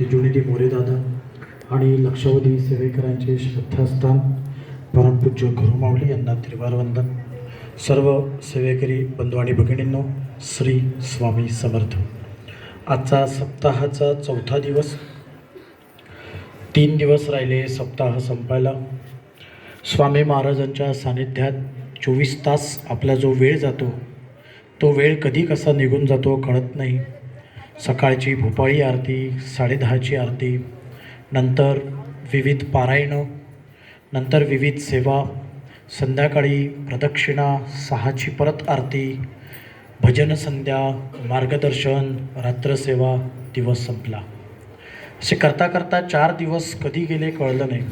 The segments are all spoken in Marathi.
तिजुनिधी मोरेदादा आणि लक्षावधी सेवेकरांचे श्रद्धास्थान परमपूज्य गुरुमावली यांना त्रिवार वंदन सर्व सेवेकरी बंधू आणि भगिनींनो श्री स्वामी समर्थ. आजचा सप्ताहाचा चौथा दिवस. तीन दिवस राहिले सप्ताह संपायला. स्वामी महाराजांच्या सानिध्यात चोवीस तास आपला जो वेळ जातो तो वेळ कधी कसा निघून जातो कळत नाही. सकाळची भोपाळी आरती साडेदहाची आरती नंतर विविध पारायणं नंतर विविध सेवा संध्याकाळी प्रदक्षिणा सहाची परत आरती भजन संध्या मार्गदर्शन रात्रसेवा दिवस संपला. असे करता करता चार दिवस कधी गेले कळलं नाही.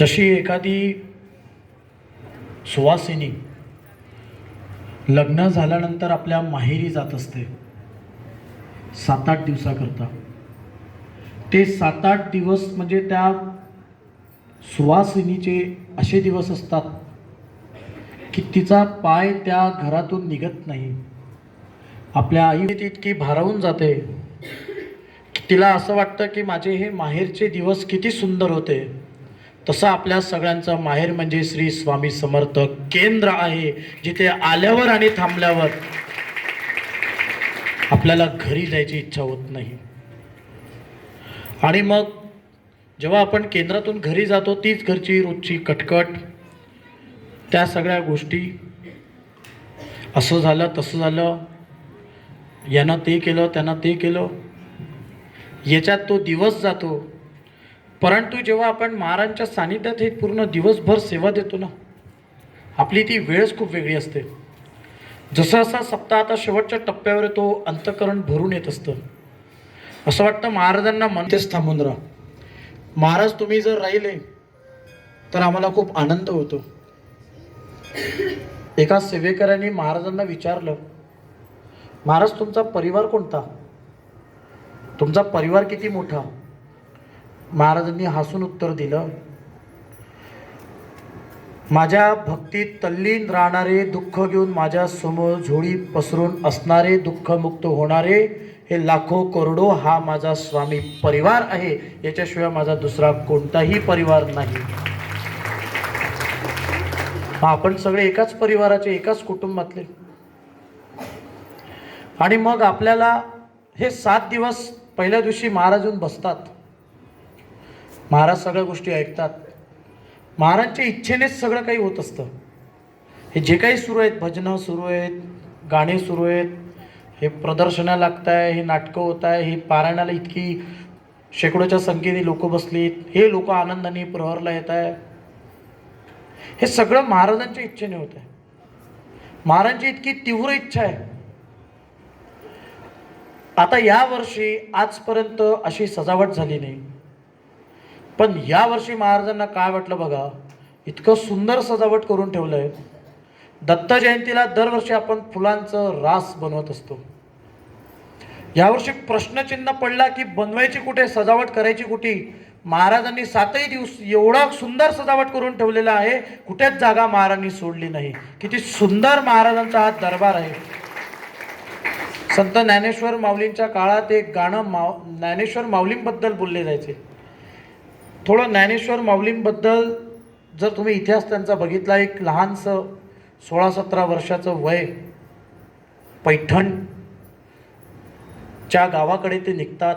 जशी एखादी सुवासिनी लग्न झाल्यानंतर आपल्या माहेरी जात असते सात आठ दिवसाकरता. ते सात आठ दिवस म्हणजे त्या सुवासिनीचे असे दिवस असतात की तिचा पाय त्या घरातून निघत नाही. आपल्या आई ती इतकी भारावून जाते की तिला असं वाटतं की माझे हे माहेरचे दिवस किती सुंदर होते. तसं आपल्या सगळ्यांचं माहेर म्हणजे श्री स्वामी समर्थ केंद्र आहे जिथे आल्यावर आणि थांबल्यावर आपल्याला घरी जायची इच्छा होत नाही. आणि मग जेव्हा आपण केंद्रातून घरी जातो तीच घरची रोजची कटकट त्या सगळ्या गोष्टी. असं झालं तसं झालं. यांना ते केलं त्यांना ते केलं. याच्यात तो दिवस जातो. परंतु जेव्हा आपण महाराजांच्या सानिध्यात हे पूर्ण दिवसभर सेवा देतो ना आपली ती वेळच खूप वेगळी असते. जसं असा सप्ताह आता शेवटच्या टप्प्यावर तो अंतकरण भरून येत असतं. असं वाटतं महाराजांना म्हणतेच थांबून राहा. महाराज तुम्ही जर राहिले तर आम्हाला खूप आनंद होतो. एका सेवेकऱ्याने महाराजांना विचारलं महाराज तुमचा परिवार कोणता? तुमचा परिवार किती मोठा? महाराजांनी हसून उत्तर दिलं माझ्या भक्तीत तल्लीन राहणारे दुःख घेऊन माझ्यासमोर झोळी पसरून असणारे दुःखमुक्त होणारे हे लाखो करोडो हा माझा स्वामी परिवार आहे. याच्याशिवाय माझा दुसरा कोणताही परिवार नाही. आपण सगळे एकाच परिवाराचे एकाच कुटुंबातले. आणि मग आपल्याला हे सात दिवस पहिल्या दिवशी महाराज येऊन बसतात. महाराज सगळ्या गोष्टी ऐकतात. महाराजच्या इच्छेनेच सगळं काही होत असतं. हे जे काही सुरू आहेत भजनं सुरू आहेत गाणे सुरू आहेत हे प्रदर्शनं लागत आहे हे नाटकं होत आहे हे पारायणाला इतकी शेकडोच्या संख्येने लोक बसलीत हे लोक आनंदाने प्रहरला येत आहे हे सगळं महाराजांच्या इच्छेने होत आहे. महाराजांची इतकी तीव्र इच्छा आहे. आता या वर्षी आजपर्यंत अशी सजावट झाली नाही. पण या वर्षी महाराजांना काय वाटलं बघा? इतकं सुंदर सजावट करून ठेवलं आहे दत्त जयंतीला दरवर्षी आपण फुलांचं रास बनवत असतो. यावर्षी प्रश्नचिन्ह पडला की बनवायची कुठे सजावट करायची कुठे? महाराजांनी सातही दिवस एवढा सुंदर सजावट करून ठेवलेला आहे कुठेच जागा महाराजांनी सोडली नाही. किती सुंदर महाराजांचा हा दरबार आहे. संत ज्ञानेश्वर माऊलींच्या काळात एक गाणं माव ज्ञानेश्वर माऊलींबद्दल बोलले जायचे. थोडं ज्ञानेश्वर माऊलींबद्दल जर तुम्ही इतिहास त्यांचा बघितला एक लहानसं सोळा सतरा वर्षाचं वय पैठणच्या गावाकडे ते निघतात